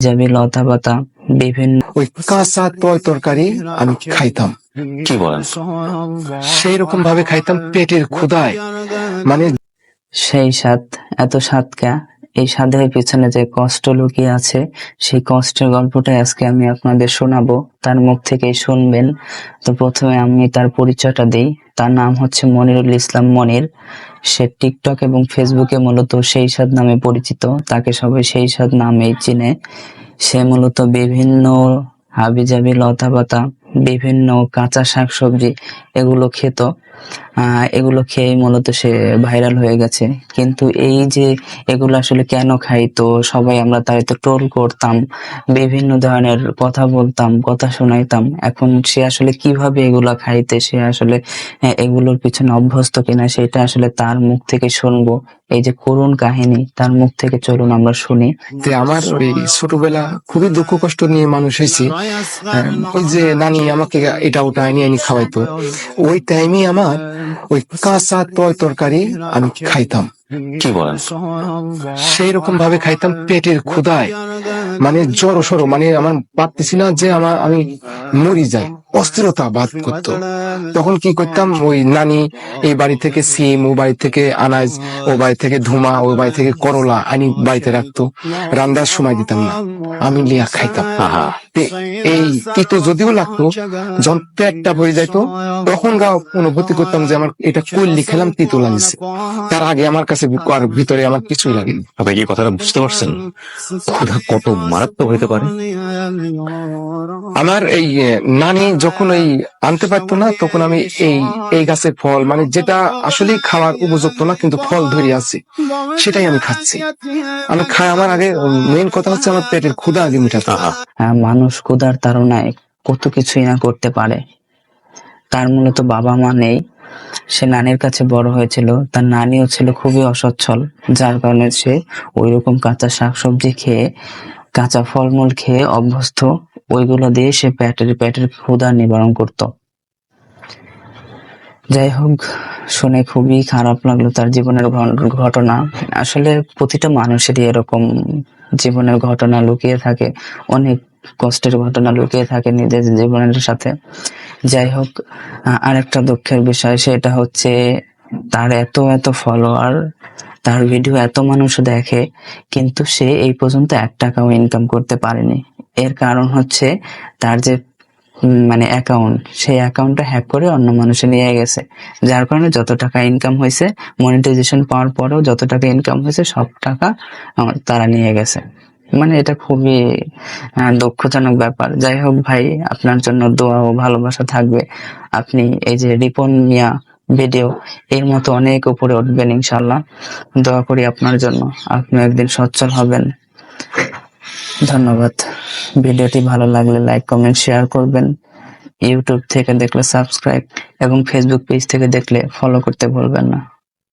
যাবি লতা পাতা বিভিন্ন ওই কাঁচা তয় তরকারি আমি খাইতাম। কি বলেন? সেই রকম ভাবে খাইতাম পেটের ক্ষুদায় মানে সেই স্বাদ এত স্বাদকা এই স্বাদের পিছনে যে কষ্ট লুকিয়ে আছে, সেই কষ্টের গল্পটাই আজকে আমি আপনাদের শোনাবো। তার মুখ থেকেই শুনবেন। তো প্রথমে আমি তার পরিচয়টা দিই। তার নাম হচ্ছে মনিরুল ইসলাম মনির। সে টিকটক এবং ফেসবুকে মূলত সেই স্বাদ নামে পরিচিত। তাকে সবাই সেই স্বাদ নামেই চিনে। সে মূলত বিভিন্ন হাবিজাবি লতা পাতা বিভিন্ন কাঁচা শাকসবজি এগুলো খেত। এগুলো খেয়ে মূলত সে ভাইরাল হয়ে গেছে। কিন্তু এই যে এগুলো আসলে কেন খাইতো সবাই আমরা তাই তো ট্রোল করতাম, বিভিন্ন ধরনের কথা বলতাম, কথা শোনাইতাম। এখন সে আসলে কীভাবে এগুলা খাইতে, সে আসলে এগুলোর পিছনে অভ্যস্ত কিনা, সেটা আসলে তার মুখ থেকে শুনব। এই যে করুণ কাহিনী, তার মুখ থেকে চলুন আমরা শুনি। আমার ওই ছোটবেলা খুবই দুঃখ কষ্ট নিয়ে মানুষ হয়েছি। ওই যে নানি আমাকে এটা ওটা এনে এনে খাওয়াইতো। ওই টাইমে আমার ওই কাঁচা তয় তরকারি আমি খাইতাম। কি বলেন? সেই রকম ভাবে খাইতাম পেটের ক্ষুধায়। মানে জ্বর সরো মানে আমার পারতেছি না যে আমার আমি মরি যাই অস্থিরতা বাদ করতো। তখন কি করতাম ওই নানি এই বাড়ি থেকে সিম ও বাড়ি থেকে আনাজ ও বাড়ি থেকে ধুমা ও বাড়ি থেকে করলা আনি বাড়িতে রাখতো। রান্নার সময় দিতাম না আমি লিয়া খাইতাম। আহা। এই তিতো যদিও লাগতো, যখন পেটটা ভরে যাইত, তখন গা অনুভূতি করতাম যে আমার এটা করলি খেলাম তিতো লাগছে তার আগে আমার কাছে ভিতরে আমার কিছুই লাগেনি। আপনি এই কথাটা বুঝতে পারছেন? কত মারাত্মক হইতে পারে? আমার এই নানি যখন এই আনতে পারতো না তখন আমি এই এই গাছের ফল মানে যেটা আসলে খাওয়ার উপযুক্ত না কিন্তু ফল ধরে আছে সেটাই আমি খাচ্ছি। আমি খাই আমার আগে মেইন কথা হচ্ছে আমার পেটের ক্ষুধা আগে মিটাতে আহ, মানুষ ক্ষুধার তাড়নায় কত কিছুই না করতে পারে। তার মূলত বাবা মা নেই। সে নানির কাছে বড় হয়েছিল তার নানিও ছিল খুবই অসচ্ছল যার কারণে সে ওই রকম কাঁচা শাকসবজি খেয়ে কাঁচা ফলমূল খেয়ে অভ্যস্ত, ওইগুলো দিয়ে সে পেটের পেটের ক্ষুধা নিবারণ করত। যাই হোক, শুনে খুবই খারাপ লাগল তার জীবনের ঘটনা। আসলে প্রতিটা মানুষেরই এরকম জীবনের ঘটনা লুকিয়ে থাকে, অনেক কষ্টের ঘটনা লুকিয়ে থাকে নিজের জীবনের সাথে। যাই হোক আরেকটা দুঃখের বিষয় সেটা হচ্ছে তার এত এত ফলোয়ার তার ভিডিও এত মানুষ দেখে, কিন্তু সে এই পর্যন্ত এক টাকাও ইনকাম করতে পারেনি। এর কারণ হচ্ছে তার যে মানে অ্যাকাউন্ট সেই অ্যাকাউন্টটা হ্যাক করে অন্য মানুষে নিয়ে গেছে। যার কারণে যত টাকা ইনকাম হয়েছে মনিটাইজেশন পাওয়ার পরেও যত টাকা ইনকাম হয়েছে, সব টাকা তারা নিয়ে গেছে। মানে এটা খুবই দুঃখজনক ব্যাপার। যাই হোক ভাই, আপনার জন্য দোয়া ও ভালোবাসা থাকবে। আপনি এই যে রিপন মিয়া ভিডিও এর মতো অনেক উপরে উঠবেন ইনশাল্লাহ দোয়া করি আপনার জন্য। আপনি একদিন সচ্ছল হবেন। ধন্যবাদ। ভিডিওটি ভালো লাগলে লাইক কমেন্ট শেয়ার করবেন। ইউটিউব থেকে দেখলে সাবস্ক্রাইব এবং ফেসবুক পেজ থেকে দেখলে ফলো করতে ভুলবেন না।